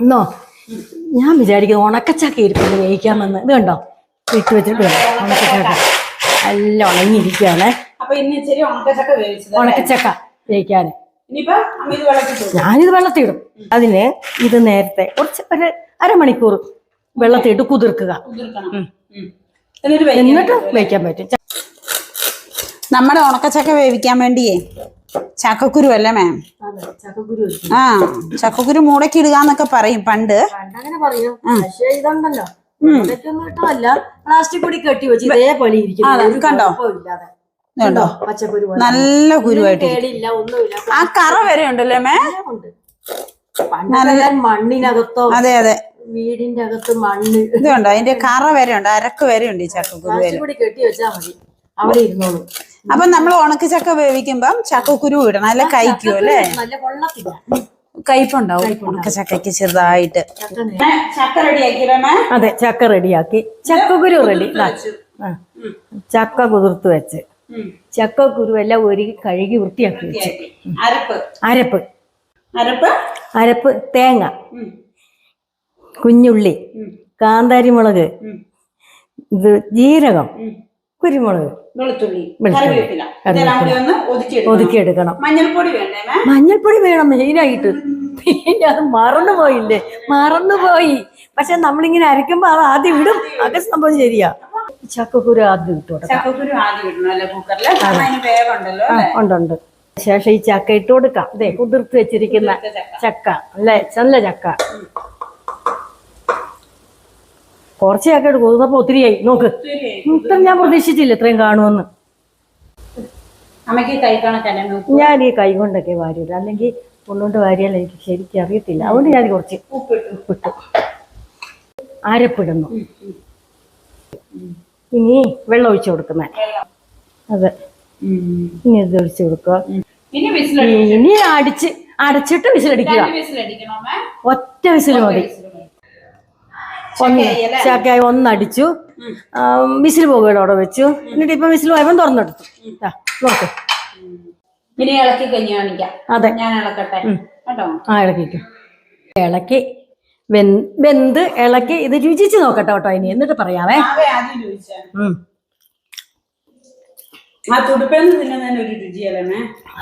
എന്നോ ഞാൻ വിചാരിക്കുന്നു ഉണക്കച്ചക്ക ഇരിക്കുന്നു വേവിക്കാമെന്ന് ഇത് കണ്ടോ? ഇട്ട് വെച്ചിട്ട് ഉണക്കച്ചാക്ക. നല്ല ഉണങ്ങിയിരിക്കുകയാണ്. ഉണക്കച്ചക്ക വെള്ളത്തിൽ ഞാനിത് വെള്ളത്തിടും. അതിന് ഇത് നേരത്തെ കുറച്ച് ഒരു അരമണിക്കൂർ വെള്ളത്തിയിട്ട് കുതിർക്കുക. എന്നിട്ട്. വേവിക്കാൻ പറ്റും. നമ്മുടെ ഉണക്കച്ചക്ക വേവിക്കാൻ വേണ്ടിയേ ചക്കക്കുരു അല്ലേ മാം. ആ ചക്കക്കുരു മൂടക്കി ഇടുക എന്നൊക്കെ പറയും പണ്ട്. പറയും. പക്ഷേ ഇതുണ്ടല്ലോ. പ്ലാസ്റ്റിക് കൂടി കെട്ടി വെച്ച് കണ്ടോ? നല്ല കുരുവായിട്ട് ആ കറ വരെ ഉണ്ടല്ലേ മേ മണ്ണിനകത്തോ അതെ അതെ. വീടിന്റെ അകത്ത് മണ്ണ്. ഇതുണ്ടോ? അതിന്റെ കറ വരെ ഉണ്ട് അരക്ക് വരെ ഉണ്ട് ഈ ചക്കക്കുരു കെട്ടി വെച്ചാ മതി. അവിടെ ഇരുന്നോളൂ. അപ്പൊ നമ്മൾ ഉണക്കച്ചക്ക വേവിക്കുമ്പം ചക്കക്കുരു ഇടണം അല്ലെ? കഴിക്കും അല്ലേ കയ്പുണ്ടാവും ഉണക്കച്ചക്കയ്ക്ക് ചെറുതായിട്ട്. ചക്ക ചക്ക അതെ ചക്ക റെഡിയാക്കി. ചക്കക്കുരു റെഡി. ചക്ക കുതിർത്ത് വെച്ച്. ചക്കക്കുരു എല്ലാം ഒരുക്കി കഴുകി വൃത്തിയാക്കി വെച്ച്. അരപ്പ്. അരപ്പ്. അരപ്പ്? അരപ്പ് തേങ്ങ. കുഞ്ഞുള്ളി. കാന്താരിമുളക്. കാന്താരി മുളക് ഇത് ജീരകം. കുരുമുളക് വെളുത്തുള്ളി. കറിവേപ്പില. ഒതുക്കിയെടുക്കണം. മഞ്ഞൾപ്പൊടി വേണ്ടേ മഞ്ഞൾപ്പൊടി വേണം മെയിനായിട്ട്. പിന്നെ അത് മറന്നുപോയില്ലേ മറന്നുപോയി പക്ഷെ നമ്മളിങ്ങനെ അരയ്ക്കുമ്പോ അത് ആദ്യം ഇടും. അതൊക്കെ സംഭവം ശരിയാ. ചക്കക്കുരു ആദ്യം ഇട്ടു കൊടുക്കാം. ചക്കക്കുരു ആദ്യം ഇടണം അല്ലേ കുക്കറിൽ കാരണം അതിന് വേവുണ്ടല്ലോ ആ, അല്ലേ? ഉണ്ട് ഉണ്ട്. ശേഷം ഈ ചക്ക ഇട്ട് കൊടുക്കാം. അതെ കുതിർത്ത് വെച്ചിരിക്കുന്ന ചക്ക. ചക്ക. അല്ലേ? നല്ല ചക്ക. കുറച്ച് കൊതുന്നപ്പോ എടുക്കും കുതിർന്നപ്പോ ഒത്തിരിയായി. നോക്ക്. ഇത്ര ഇത്രയും ഞാൻ പ്രതീക്ഷിച്ചില്ല ഇത്രയും കാണുമെന്ന്. ഞാൻ ഈ കൈ കൊണ്ടൊക്കെ വാരിയത് അല്ലെങ്കിൽ കൊണ്ടുകൊണ്ട് വാരിയാൽ എനിക്ക് ശരിക്കും അറിയത്തില്ല. അതുകൊണ്ട് ഞാൻ കുറച്ച് ഉപ്പിട്ടു. അരപ്പിടുന്നു. ഇനി വെള്ളം ഒഴിച്ചു കൊടുക്കുന്ന. അതെ. ഇനി ഇത് ഒഴിച്ചു കൊടുക്കുക. ഇനി അടിച്ച് അടച്ചിട്ട് വിസിലടിക്കുക. ഒറ്റ വിസിൽ മതി. ഒന്ന് ചക്കയായി ഒന്നടിച്ചു. വിസിൽ പോകുകയുടെ അവിടെ വെച്ചു. എന്നിട്ട് ഇപ്പൊ വിസിൽ പോയപ്പോൾ തുറന്നെടുത്തു. നോക്ക്. ഇനി ഇളക്കി കാണിക്കാം. അതെ. ഞാൻ ഇളക്കട്ടെ. കേട്ടോ? ആ ഇളക്കിക്കും ഇളക്കി. വെന്ത് ഇളക്കി. ഇത് രുചിച്ച് നോക്കട്ടെ കേട്ടോ ഇനി. എന്നിട്ട് പറയാവേ.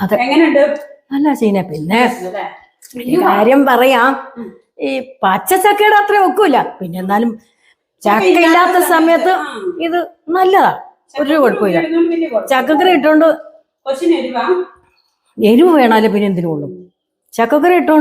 അതെ എങ്ങനെയുണ്ട്? അല്ല ചീന പിന്നെ കാര്യം പറയാം. ഈ പച്ച ചക്കയുടെ അത്ര ഒക്കൂല പിന്നെ എന്നാലും ചക്ക ഇല്ലാത്ത സമയത്ത് ഇത് നല്ലതാ. ഒരു കുഴപ്പമില്ല. ചക്കക്കറി ഇട്ടോണ്ട് എരിവ് വേണാലേ പിന്നെ എന്തിനു കൊള്ളും. ചക്കക്കറി ഇട്ടോണ്ട്